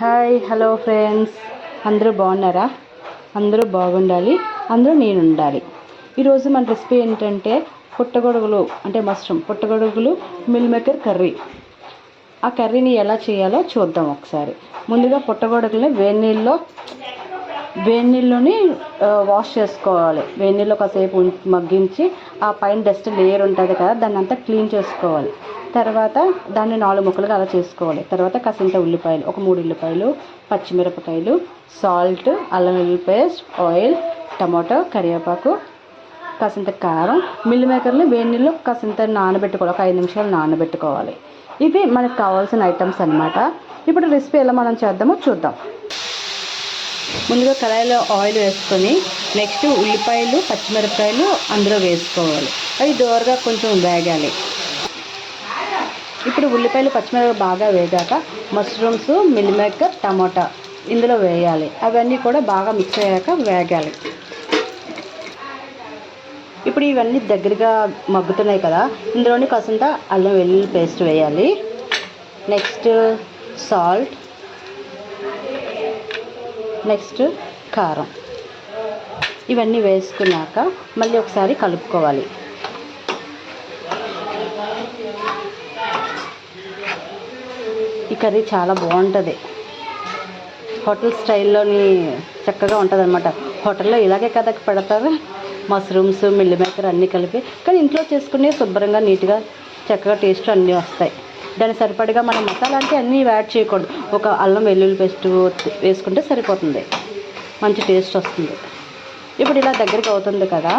Hi hello friends అందరూ బాగున్నారా? అందరూ బాగుండాలి. అందరూ నేను ఉండాలి ఈరోజు మన రెసిపీ ఏంటంటే పుట్టగొడుగులు అంటే మష్రూమ్ పుట్టగొడుగులు మిల్ మేకర్ కర్రీ. ఆ కర్రీని ఎలా చేయాలో చూద్దాం ఒకసారి. ముందుగా పుట్టగొడుగులని వేడి నీళ్ళలో వేడి నీళ్ళని వాష్ చేసుకోవాలి. వేడి నీళ్ళు కాసేపు మగ్గించి ఆ పైన డస్ట్ లేయర్ ఉంటుంది కదా దాన్ని అంతా క్లీన్ చేసుకోవాలి. తర్వాత దాన్ని నాలుగు ముక్కలుగా అలా చేసుకోవాలి. తర్వాత కాసింత ఉల్లిపాయలు ఒక మూడు ఉల్లిపాయలు పచ్చిమిరపకాయలు సాల్ట్ అల్లం వెల్లుల్లి పేస్ట్ ఆయిల్ టమాటో కరివేపాకు కాసింత కారం. మిల్ మేకర్ని వేడి నీళ్ళు కాసింత నానబెట్టుకోవాలి. ఒక ఐదు నిమిషాలు నానబెట్టుకోవాలి. ఇవి మనకు కావాల్సిన ఐటమ్స్ అన్నమాట. ఇప్పుడు రెసిపీ ఎలా మనం చేద్దామో చూద్దాం. ముందుగా కళాయిలో ఆయిల్ వేసుకొని నెక్స్ట్ ఉల్లిపాయలు పచ్చిమిరపకాయలు అందులో వేసుకోవాలి. అవి దోరగా కొంచెం వేగాలి. ఇప్పుడు ఉల్లిపాయలు పచ్చిమిరపకాయలు బాగా వేగాక మష్రూమ్స్ మిల్ మేకర్ టమాటా ఇందులో వేయాలి. అవన్నీ కూడా బాగా మిక్స్ అయ్యాక వేగాలి. ఇప్పుడు ఇవన్నీ దగ్గరగా మగ్గుతున్నాయి కదా ఇందులోని కాసంత అల్లం వెల్లుల్లి పేస్ట్ వేయాలి. నెక్స్ట్ సాల్ట్ నెక్స్ట్ కారం. ఇవన్నీ వేసుకున్నాక మళ్ళీ ఒకసారి కలుపుకోవాలి. ఈ కర్రీ చాలా బాగుంటుంది. హోటల్ స్టైల్లోని చక్కగా ఉంటుంది అనమాట హోటల్లో ఇలాగే కదా పెడతారు. మష్రూమ్స్ మిల్లి మేకర్ అన్నీ కలిపి. కానీ ఇంట్లో చేసుకునే శుభ్రంగా నీట్గా చక్కగా టేస్ట్ అన్నీ వస్తాయి. దాని సరిపడిగా మనం మసాలా అంటే అన్నీ యాడ్ చేయకూడదు. ఒక అల్లం వెల్లుల్లి పేస్ట్ వేసుకుంటే సరిపోతుంది. మంచి టేస్ట్ వస్తుంది. ఇప్పుడు ఇలా దగ్గరికి అవుతుంది కదా.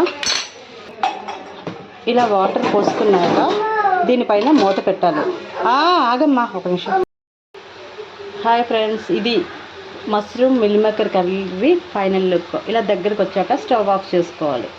ఇలా వాటర్ పోసుకున్నాక దీనిపైన మూత పెట్టాలి. ఆగమ్మా ఒక నిమిషం. హాయ్ ఫ్రెండ్స్ ఇది mushroom meal maker curry final look. ఇలా దగ్గరకు వచ్చాక స్టవ్ ఆఫ్ చేసుకోవాలి.